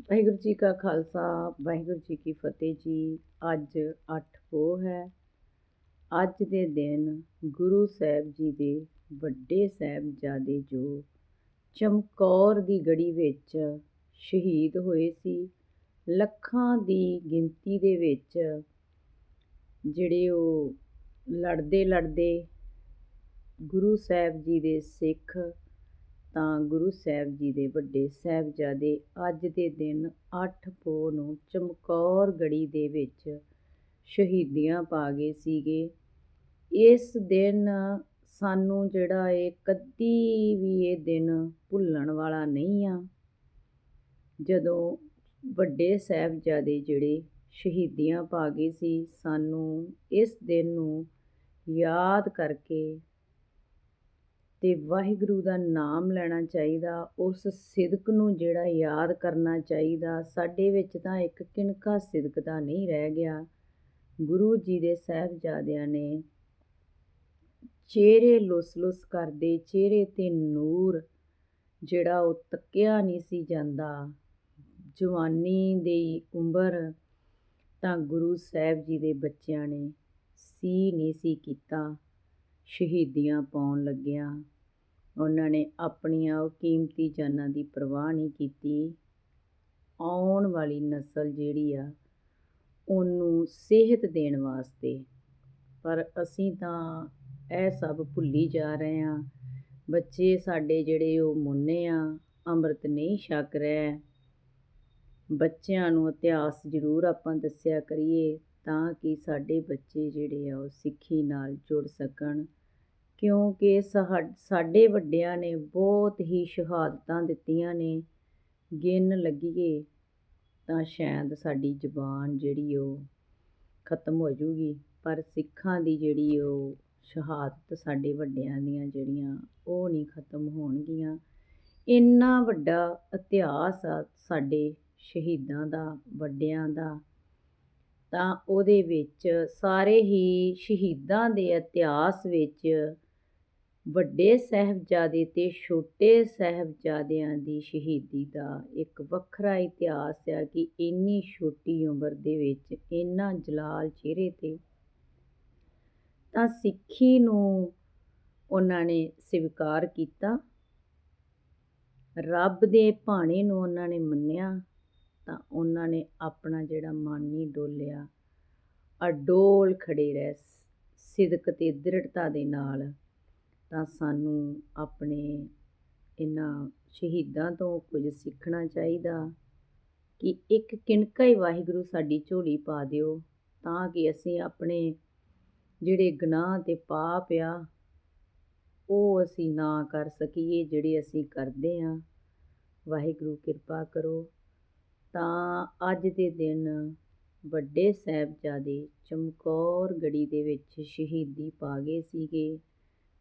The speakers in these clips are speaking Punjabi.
ਵਾਹਿਗੁਰੂ ਜੀ ਕਾ ਖਾਲਸਾ, ਵਾਹਿਗੁਰੂ ਜੀ ਕੀ ਫਤਿਹ ਜੀ। ਅੱਜ 8 ਪੋਹ ਹੈ। ਅੱਜ ਦੇ ਦਿਨ ਗੁਰੂ ਸਾਹਿਬ ਜੀ ਦੇ ਵੱਡੇ ਸਾਹਿਬਜ਼ਾਦੇ ਜੋ ਚਮਕੌਰ ਦੀ ਗੜੀ ਵਿੱਚ ਸ਼ਹੀਦ ਹੋਏ ਸੀ, ਲੱਖਾਂ ਦੀ ਗਿਣਤੀ ਦੇ ਵਿੱਚ ਜਿਹੜੇ ਉਹ ਲੜਦੇ ਲੜਦੇ ਗੁਰੂ ਸਾਹਿਬ ਜੀ ਦੇ ਸਿੱਖ ਤਾਂ ਗੁਰੂ ਸਾਹਿਬ ਜੀ ਦੇ ਵੱਡੇ ਸਾਹਿਬਜ਼ਾਦੇ ਅੱਜ ਦੇ ਦਿਨ 8 ਪੋਹ ਨੂੰ ਚਮਕੌਰ ਗੜੀ ਦੇ ਵਿੱਚ ਸ਼ਹੀਦੀਆਂ ਪਾ ਗਏ ਸੀਗੇ। ਇਸ ਦਿਨ ਸਾਨੂੰ ਜਿਹੜਾ ਇਹ ਕਦੀ ਵੀ ਇਹ ਦਿਨ ਭੁੱਲਣ ਵਾਲਾ ਨਹੀਂ ਆ। ਜਦੋਂ ਵੱਡੇ ਸਾਹਿਬਜ਼ਾਦੇ ਜਿਹੜੇ ਸ਼ਹੀਦੀਆਂ ਪਾ ਗਏ ਸੀ, ਸਾਨੂੰ ਇਸ ਦਿਨ ਨੂੰ ਯਾਦ ਕਰਕੇ ਅਤੇ ਵਾਹਿਗੁਰੂ ਦਾ ਨਾਮ ਲੈਣਾ ਚਾਹੀਦਾ, ਉਸ ਸਿਦਕ ਨੂੰ ਜਿਹੜਾ ਯਾਦ ਕਰਨਾ ਚਾਹੀਦਾ, ਸਾਡੇ ਵਿੱਚ ਤਾਂ ਇੱਕ ਕਿਣਕਾ ਸਿਦਕ ਦਾ ਨਹੀਂ ਰਹਿ ਗਿਆ। ਗੁਰੂ ਜੀ ਦੇ ਸਾਹਿਬਜ਼ਾਦਿਆਂ ਨੇ ਚਿਹਰੇ ਲੁਸ-ਲੁਸ ਕਰਦੇ, ਚਿਹਰੇ ਤੇ ਨੂਰ ਜਿਹੜਾ ਉਹ ਤੱਕਿਆ ਨਹੀਂ ਸੀ ਜਾਂਦਾ। ਜਵਾਨੀ ਦੀ ਉਮਰ ਤਾਂ ਗੁਰੂ ਸਾਹਿਬ ਜੀ ਦੇ ਬੱਚਿਆਂ ਨੇ ਸੀ ਨਹੀਂ ਸੀ ਕੀਤਾ। ਸ਼ਹੀਦੀਆਂ ਪਾਉਣ ਲੱਗਿਆ। ਉਹਨਾਂ ਨੇ ਆਪਣੀਆਂ ਉਹ ਕੀਮਤੀ ਜਾਨਾਂ ਦੀ ਪਰਵਾਹ ਨਹੀਂ ਕੀਤੀ। ਆਉਣ ਵਾਲੀ ਨਸਲ ਜਿਹੜੀ ਆ, ਉਹਨੂੰ ਸਿਹਤ ਦੇਣ ਵਾਸਤੇ। ਪਰ ਅਸੀਂ ਤਾਂ ਇਹ ਸਭ ਭੁੱਲੀ ਜਾ ਰਹੇ ਹਾਂ। ਬੱਚੇ ਸਾਡੇ ਜਿਹੜੇ ਉਹ ਮੁੰਨੇ ਆ, ਅੰਮ੍ਰਿਤ ਨਹੀਂ ਛਕ ਰਹੇ। ਬੱਚਿਆਂ ਨੂੰ ਇਤਿਹਾਸ ਜ਼ਰੂਰ ਆਪਾਂ ਦੱਸਿਆ ਕਰੀਏ ਤਾਂ ਕਿ ਸਾਡੇ ਬੱਚੇ ਜਿਹੜੇ ਆ, ਉਹ ਸਿੱਖੀ ਨਾਲ ਜੁੜ ਸਕਣ। ਕਿਉਂਕਿ ਸਾਡੇ ਵੱਡਿਆਂ ਨੇ ਬਹੁਤ ਹੀ ਸ਼ਹਾਦਤਾਂ ਦਿੱਤੀਆਂ ਨੇ। ਗਿਣ ਲੱਗੀਏ ਤਾਂ ਸ਼ਾਇਦ ਸਾਡੀ ਜ਼ੁਬਾਨ ਜਿਹੜੀ ਉਹ ਖਤਮ ਹੋ ਜੂਗੀ, ਪਰ ਸਿੱਖਾਂ ਦੀ ਜਿਹੜੀ ਉਹ ਸ਼ਹਾਦਤ ਸਾਡੇ ਵੱਡਿਆਂ ਦੀਆਂ ਜਿਹੜੀਆਂ ਉਹ ਨਹੀਂ ਖਤਮ ਹੋਣਗੀਆਂ। ਇੰਨਾ ਵੱਡਾ ਇਤਿਹਾਸ ਆ ਸਾਡੇ ਸ਼ਹੀਦਾਂ ਦਾ, ਵੱਡਿਆਂ ਦਾ, ਤਾਂ ਉਹਦੇ ਵਿੱਚ ਸਾਰੇ ਹੀ ਸ਼ਹੀਦਾਂ ਦੇ ਇਤਿਹਾਸ ਵਿੱਚ ਵੱਡੇ ਸਾਹਿਬਜ਼ਾਦੇ ਅਤੇ ਛੋਟੇ ਸਾਹਿਬਜ਼ਾਦਿਆਂ ਦੀ ਸ਼ਹੀਦੀ ਦਾ ਇੱਕ ਵੱਖਰਾ ਇਤਿਹਾਸ ਆ ਕਿ ਇੰਨੀ ਛੋਟੀ ਉਮਰ ਦੇ ਵਿੱਚ ਇੰਨਾ ਜਲਾਲ ਚਿਹਰੇ ਤੇ ਤਾਂ ਸਿੱਖੀ ਨੂੰ ਉਹਨਾਂ ਨੇ ਸਵੀਕਾਰ ਕੀਤਾ। ਰੱਬ ਦੇ ਭਾਣੇ ਨੂੰ ਉਹਨਾਂ ਨੇ ਮੰਨਿਆ ਤਾਂ ਉਹਨਾਂ ਨੇ ਆਪਣਾ ਜਿਹੜਾ ਮਨ ਨਹੀਂ ਡੋਲਿਆ। ਅਡੋਲ ਖੜੇ ਰਹਿ ਸਿਦਕ ਤੇ ਦ੍ਰਿੜਤਾ ਦੇ ਨਾਲ ਤਾਂ ਸਾਨੂੰ ਆਪਣੇ ਇਹਨਾਂ ਸ਼ਹੀਦਾਂ ਤੋਂ ਕੁਝ ਸਿੱਖਣਾ ਚਾਹੀਦਾ। ਕਿ ਇੱਕ ਕਿਣਕਾ ਹੀ ਵਾਹਿਗੁਰੂ ਸਾਡੀ ਝੋਲੀ ਪਾ ਦਿਓ, ਤਾਂ ਕਿ ਅਸੀਂ ਆਪਣੇ ਜਿਹੜੇ ਗੁਨਾਹ ਤੇ ਪਾਪ ਆ, ਉਹ ਅਸੀਂ ਨਾ ਕਰ ਸਕੀਏ ਜਿਹੜੇ ਅਸੀਂ ਕਰਦੇ ਆ। ਵਾਹਿਗੁਰੂ ਕਿਰਪਾ ਕਰੋ। ਤਾਂ ਅੱਜ ਦੇ ਦਿਨ ਵੱਡੇ ਸਾਹਿਬਜ਼ਾਦੇ ਚਮਕੌਰ ਗੜੀ ਦੇ ਵਿੱਚ ਸ਼ਹੀਦੀ ਪਾ ਗਏ ਸੀਗੇ।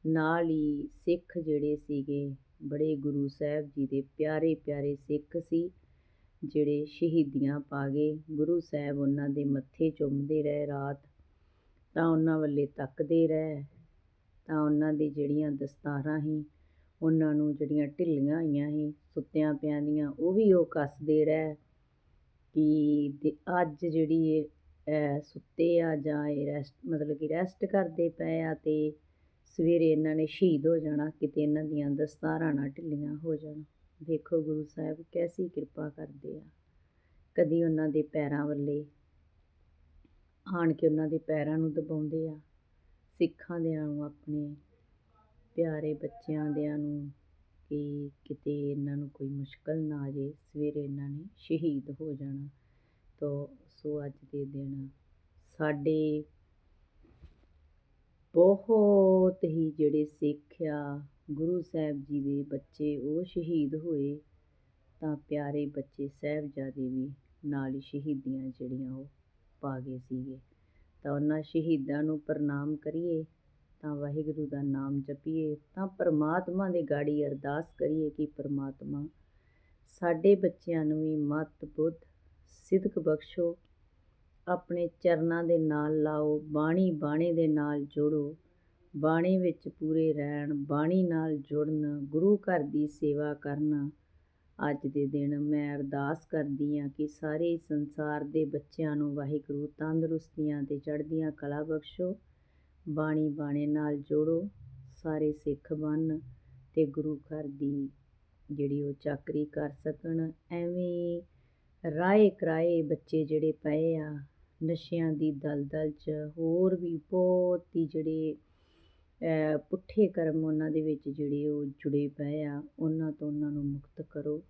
ਨਾਲ ਹੀ ਸਿੱਖ ਜਿਹੜੇ ਸੀਗੇ, ਬੜੇ ਗੁਰੂ ਸਾਹਿਬ ਜੀ ਦੇ ਪਿਆਰੇ ਪਿਆਰੇ ਸਿੱਖ ਸੀ, ਜਿਹੜੇ ਸ਼ਹੀਦੀਆਂ ਪਾ ਗਏ ਗੁਰੂ ਸਾਹਿਬ ਉਹਨਾਂ ਦੇ ਮੱਥੇ ਚੁੰਮਦੇ ਰਹੇ ਰਾਤ, ਤਾਂ ਉਹਨਾਂ ਵੱਲੇ ਤੱਕਦੇ ਰਹੇ, ਤਾਂ ਉਹਨਾਂ ਦੀ ਜਿਹੜੀਆਂ ਦਸਤਾਰਾਂ ਸੀ, ਉਹਨਾਂ ਨੂੰ ਜਿਹੜੀਆਂ ਢਿੱਲੀਆਂ ਹੋਈਆਂ ਸੀ, ਸੁੱਤਿਆਂ ਪਿਆਂ ਦੀਆਂ, ਉਹ ਵੀ ਉਹ ਕੱਸਦੇ ਰਹਿ ਕਿ ਅੱਜ ਜਿਹੜੀ ਇਹ ਸੁੱਤੇ ਆ ਜਾਂ ਇਹ ਰੈਸਟ ਮਤਲਬ ਕਿ ਰੈਸਟ ਕਰਦੇ ਪਏ ਆ ਤੇ ਸਵੇਰੇ ਇਹਨਾਂ ਨੇ ਸ਼ਹੀਦ ਹੋ ਜਾਣਾ, ਕਿਤੇ ਇਹਨਾਂ ਦੀਆਂ ਦਸਤਾਰਾਂ ਨਾ ਢਿੱਲੀਆਂ ਹੋ ਜਾਣ। ਦੇਖੋ ਗੁਰੂ ਸਾਹਿਬ, ਕੈਸੀ ਕਿਰਪਾ ਕਰਦੇ ਆ। ਕਦੀ ਉਹਨਾਂ ਦੇ ਪੈਰਾਂ ਵੱਲੇ ਆਣ ਕੇ ਉਹਨਾਂ ਦੇ ਪੈਰਾਂ ਨੂੰ ਦਬਾਉਂਦੇ ਆ। ਸਿੱਖਾਂ ਦੇ ਨੂੰ, ਆਪਣੇ ਪਿਆਰੇ ਬੱਚਿਆਂ ਦੇ ਨੂੰ ਕਿ ਕਿਤੇ ਇਹਨਾਂ ਨੂੰ ਕੋਈ ਮੁਸ਼ਕਲ ਨਾ ਆ ਜੇ ਸਵੇਰੇ ਇਹਨਾਂ ਨੇ ਸ਼ਹੀਦ ਹੋ ਜਾਣਾ। ਤੋ, ਸੋ ਅੱਜ ਦੇ ਦਿਨ ਸਾਡੇ ਬਹੁਤ ਹੀ ਜਿਹੜੇ ਸਿੱਖ ਆ, ਗੁਰੂ ਸਾਹਿਬ ਜੀ ਦੇ ਬੱਚੇ ਉਹ ਸ਼ਹੀਦ ਹੋਏ, ਤਾਂ ਪਿਆਰੇ ਬੱਚੇ ਸਾਹਿਬਜ਼ਾਦੇ ਵੀ ਨਾਲ ਹੀ ਸ਼ਹੀਦੀਆਂ ਜਿਹੜੀਆਂ ਉਹ ਪਾ ਗਏ ਸੀਗੇ। ਤਾਂ ਉਹਨਾਂ ਸ਼ਹੀਦਾਂ ਨੂੰ ਪ੍ਰਣਾਮ ਕਰੀਏ, ਤਾਂ ਵਾਹਿਗੁਰੂ ਦਾ ਨਾਮ ਜਪੀਏ, ਤਾਂ ਪਰਮਾਤਮਾ ਦੇ ਗਾੜੀ ਅਰਦਾਸ ਕਰੀਏ ਕਿ ਪਰਮਾਤਮਾ ਸਾਡੇ ਬੱਚਿਆਂ ਨੂੰ ਵੀ ਮਤ ਬੁੱਧ ਸਿਦਕ ਬਖਸ਼ੋ ਆਪਣੇ ਚਰਨਾਂ ਦੇ ਨਾਲ ਲਾਓ, ਬਾਣੀ ਬਾਣੇ ਦੇ ਨਾਲ ਜੋੜੋ। ਬਾਣੀ ਵਿੱਚ ਪੂਰੇ ਰਹਿਣ, ਬਾਣੀ ਨਾਲ ਜੁੜਨ, ਗੁਰੂ ਘਰ ਦੀ ਸੇਵਾ ਕਰਨ। ਅੱਜ ਦੇ ਦਿਨ ਮੈਂ ਅਰਦਾਸ ਕਰਦੀ ਹਾਂ ਕਿ ਸਾਰੇ ਸੰਸਾਰ ਦੇ ਬੱਚਿਆਂ ਨੂੰ ਵਾਹਿਗੁਰੂ ਤੰਦਰੁਸਤੀਆਂ ਤੇ ਚੜ੍ਹਦੀਆਂ ਕਲਾ ਬਖਸ਼ੋ। ਬਾਣੀ ਬਾਣੇ ਨਾਲ ਜੋੜੋ, ਸਾਰੇ ਸਿੱਖ ਬਣ ਤੇ ਗੁਰੂ ਘਰ ਦੀ ਜਿਹੜੀ ਉਹ ਚਾਕਰੀ ਕਰ ਸਕਣ। ਐਵੇਂ ਰਾਏ ਕਰਾਏ ਬੱਚੇ ਜਿਹੜੇ ਪਏ ਆ ਨਸ਼ਿਆਂ ਦੀ ਦਲਦਲ 'ਚ ਹੋਰ ਵੀ ਬਹੁਤ ਹੀ ਜਿਹੜੇ ਪੁੱਠੇ ਕਰਮ ਉਹਨਾਂ ਦੇ ਵਿੱਚ ਜਿਹੜੇ ਉਹ ਜੁੜੇ ਪਏ ਆ, ਉਹਨਾਂ ਤੋਂ ਉਹਨਾਂ ਨੂੰ ਮੁਕਤ ਕਰੋ।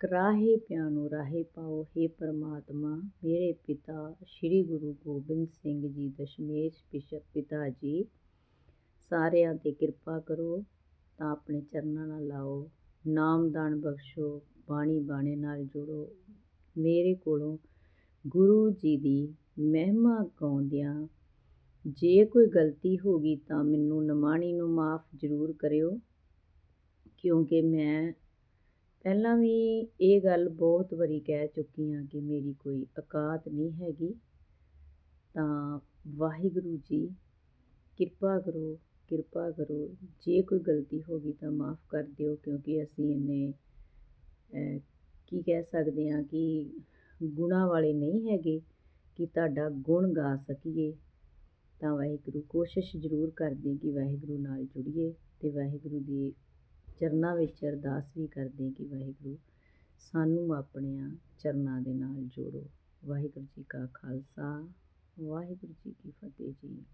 ਕਰਾਹੇ ਪਿਆ ਨੂੰ ਰਾਹੇ ਪਾਓ हे ਪਰਮਾਤਮਾ, ਮੇਰੇ ਪਿਤਾ, ਸ੍ਰੀ ਗੁਰੂ ਗੋਬਿੰਦ ਸਿੰਘ ਜੀ ਦਸ਼ਮੇਸ਼ ਪਿਛ ਪਿਤਾ ਜੀ, ਸਾਰਿਆਂ ਤੇ ਕਿਰਪਾ ਕਰੋ, ਤਾਂ ਆਪਣੇ ਚਰਨਾਂ ਨਾਲ ਲਾਓ, ਨਾਮਦਾਨ ਬਖਸ਼ੋ ਬਾਣੀ ਬਾਣੇ ਨਾਲ ਜੁੜੋ, ਮੇਰੇ ਕੋਲੋਂ ਗੁਰੂ ਜੀ ਦੀ ਮਹਿਮਾ ਗਾਉਂਦਿਆਂ ਜੇ ਕੋਈ ਗਲਤੀ ਹੋ ਗਈ ਤਾਂ ਮੈਨੂੰ ਨਮਾਣੀ ਨੂੰ ਮਾਫ ਜ਼ਰੂਰ ਕਰਿਓ। ਕਿਉਂਕਿ ਮੈਂ ਪਹਿਲਾਂ ਵੀ ਇਹ ਗੱਲ ਬਹੁਤ ਵਾਰੀ ਕਹਿ ਚੁੱਕੀ ਹਾਂ ਕਿ ਮੇਰੀ ਕੋਈ ਔਕਾਤ ਨਹੀਂ ਹੈਗੀ। ਤਾਂ ਵਾਹਿਗੁਰੂ ਜੀ, ਕਿਰਪਾ ਕਰੋ ਕਿਰਪਾ ਕਰੋ। ਜੇ ਕੋਈ ਗਲਤੀ ਹੋ ਗਈ ਤਾਂ ਮਾਫ ਕਰ ਦਿਓ, ਕਿਉਂਕਿ ਅਸੀਂ ਇੰਨੇ ਕੀ ਕਹਿ ਸਕਦੇ ਹਾਂ ਕਿ ਗੁਣਾਂ ਵਾਲੇ ਨਹੀਂ ਹੈਗੇ ਕਿ ਤੁਹਾਡਾ ਗੁਣ ਗਾ ਸਕੀਏ, ਤਾਂ ਵਾਹਿਗੁਰੂ ਕੋਸ਼ਿਸ਼ ਜ਼ਰੂਰ ਕਰਦੇ ਕਿ ਵਾਹਿਗੁਰੂ ਨਾਲ ਜੁੜੀਏ ਤੇ ਵਾਹਿਗੁਰੂ ਦੇ ਚਰਨਾਂ ਵਿੱਚ ਅਰਦਾਸ ਵੀ ਕਰਦੇ ਕਿ ਵਾਹਿਗੁਰੂ ਸਾਨੂੰ ਆਪਣਿਆਂ ਚਰਨਾਂ ਦੇ ਨਾਲ ਜੋੜੋ। ਵਾਹਿਗੁਰੂ ਜੀ ਕਾ ਖਾਲਸਾ, ਵਾਹਿਗੁਰੂ ਜੀ ਕੀ ਫਤਿਹ ਜੀ।